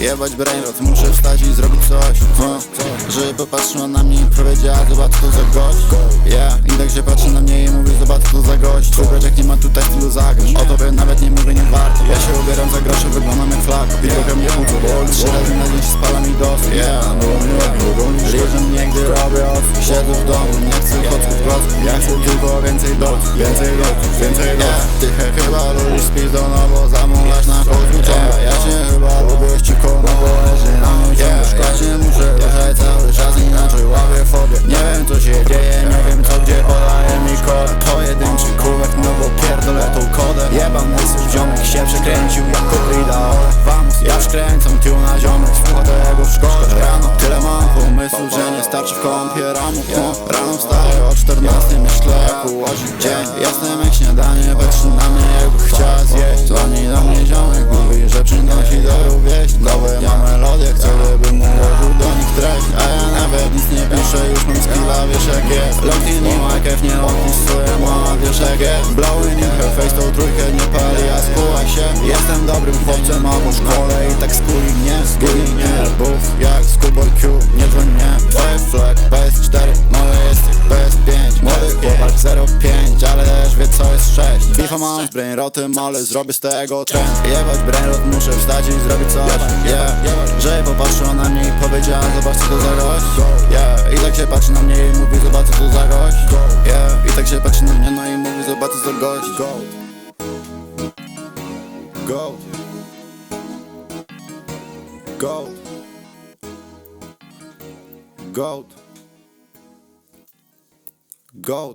jebać brainrot Muszę wstać i zrobić coś uh. Żeby popatrzyła na mnie i powiedziała Zobacz to za gość Yeah, i tak się patrzy na mnie i mówi Zobacz to za gość Wybrać jak nie ma tutaj stylu zagrać O tobie nawet nie mówię, nie warto Ja się ubieram za grosze, wyglądam jak flag I trochę mnie bo trzy razy na dzień się spala mi dos Yeah, no Liczę mnie, gdy robię od Siedzę w domu, nie chcę chodzić w klocku Ja chcę tylko więcej doc, więcej doc, więcej doc yeah. Ty chyba lubisz spizdo, przekręcił jak kubrida Vamos, ja przykręcam tiu na ziomek Wchodzę jego w szkole rano Tyle mam pomysłu, że nie starczy w kąpie ramów no. Rano wstaję o 14 myślę jak ułożyć dzień. Jasnym jak śniadanie, patrzy na mnie jakby chciała zjeść. Dzwoni do mnie ziomek, skilla, wiesz jak jest. Locked nie ma kew, nie odpisuję, mama, wiesz jak jest. Blowing in her face, tą trójkę nie pali, a skuła się. Jestem dobrym chłopcem, a po szkole i tak skuli mnie. Skuli mnie, buf, jak Schoolboy Q, nie dzwoń mnie. Twoje flag, PS4, moje jest PS5 Młody chłopak 05, ale też wie co jest 6 Bifa mam z brainrotem, ale zrobię z tego trend. Jebać brainrot, muszę wstać i zrobić coś. Yeah, że popatrzyła na mnie powiedziała zobacz co to za gość Yeah, i tak się patrzy na mnie i mówi zobacz co to za gość Yeah, i tak się patrzy na mnie no i mówi zobacz co to gość. Go Go Go Goat. Goat